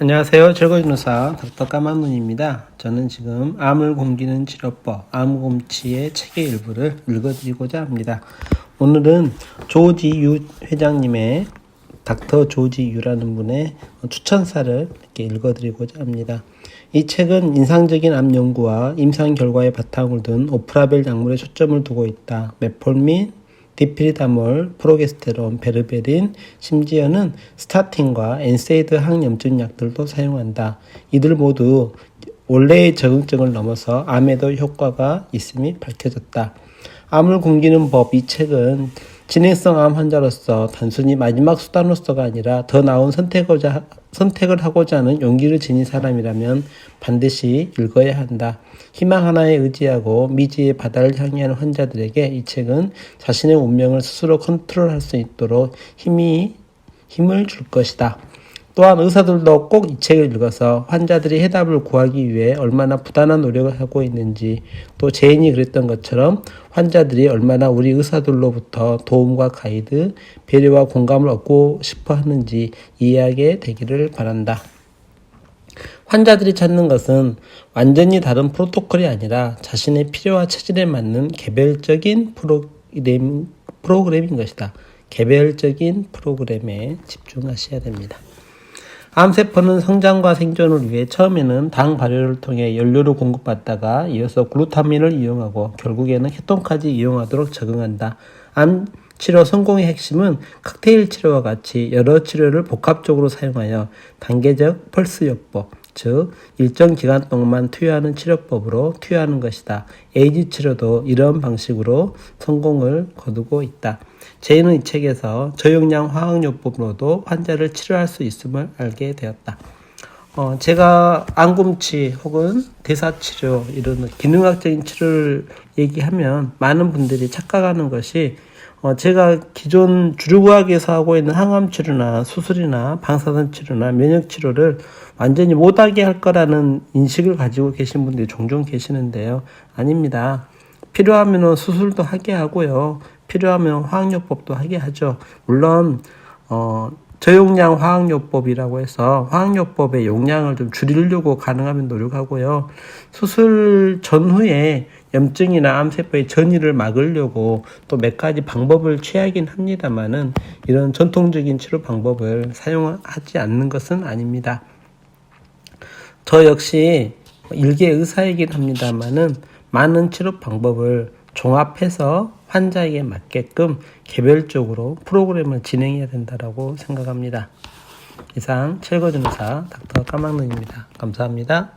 안녕하세요. 철거진의사 닥터 까만눈입니다. 저는 지금 암을 옮기는 치료법, 암곰치의 책의 일부를 읽어드리고자 합니다. 오늘은 조지 유 회장님의 닥터 조지 유라는 분의 추천사를 이렇게 읽어드리고자 합니다. 이 책은 인상적인 암 연구와 임상 결과에 바탕을 둔 오프라벨 약물에 초점을 두고 있다. 메폴민, 디피리다몰, 프로게스테론, 베르베린, 심지어는 스타틴과 엔세이드 항염증 약들도 사용한다. 이들 모두 원래의 적응증을 넘어서 암에도 효과가 있음이 밝혀졌다. 암을 굶기는 법 이 책은 진행성 암 환자로서 단순히 마지막 수단으로서가 아니라 더 나은 선택하고자, 선택을 하고자 하는 용기를 지닌 사람이라면 반드시 읽어야 한다. 희망 하나에 의지하고 미지의 바다를 향해 하는 환자들에게 이 책은 자신의 운명을 스스로 컨트롤할 수 있도록 힘이, 힘을 줄 것이다. 또한 의사들도 꼭 이 책을 읽어서 환자들이 해답을 구하기 위해 얼마나 부단한 노력을 하고 있는지 또 제인이 그랬던 것처럼 환자들이 얼마나 우리 의사들로부터 도움과 가이드, 배려와 공감을 얻고 싶어 하는지 이해하게 되기를 바란다. 환자들이 찾는 것은 완전히 다른 프로토콜이 아니라 자신의 필요와 체질에 맞는 개별적인 프로그램, 프로그램인 것이다. 개별적인 프로그램에 집중하셔야 됩니다. 암세포는 성장과 생존을 위해 처음에는 당 발효를 통해 연료를 공급받다가 이어서 글루타민을 이용하고 결국에는 케톤까지 이용하도록 적응한다. 암 치료 성공의 핵심은 칵테일 치료와 같이 여러 치료를 복합적으로 사용하여 단계적 펄스 요법, 즉 일정 기간 동안 투여하는 치료법으로 투여하는 것이다. 에이즈 치료도 이런 방식으로 성공을 거두고 있다. 제이는 이 책에서 저용량 화학요법으로도 환자를 치료할 수 있음을 알게 되었다. 어, 제가 안꿈치 혹은 대사치료 이런 기능학적인 치료를 얘기하면 많은 분들이 착각하는 것이 어, 제가 기존 주류의학에서 하고 있는 항암 치료나 수술이나 방사선 치료나 면역 치료를 완전히 못하게 할 거라는 인식을 가지고 계신 분들이 종종 계시는데요. 아닙니다. 필요하면 수술도 하게 하고요. 필요하면 화학요법도 하게 하죠. 물론 어, 저용량 화학요법이라고 해서 화학요법의 용량을 좀 줄이려고 가능하면 노력하고요. 수술 전후에 염증이나 암세포의 전이를 막으려고 또 몇 가지 방법을 취하긴 합니다만은 이런 전통적인 치료 방법을 사용하지 않는 것은 아닙니다. 저 역시 일개 의사이긴 합니다만은 많은 치료 방법을 종합해서 환자에게 맞게끔 개별적으로 프로그램을 진행해야 된다고 생각합니다. 이상 철거전사 닥터 까막눈입니다. 감사합니다.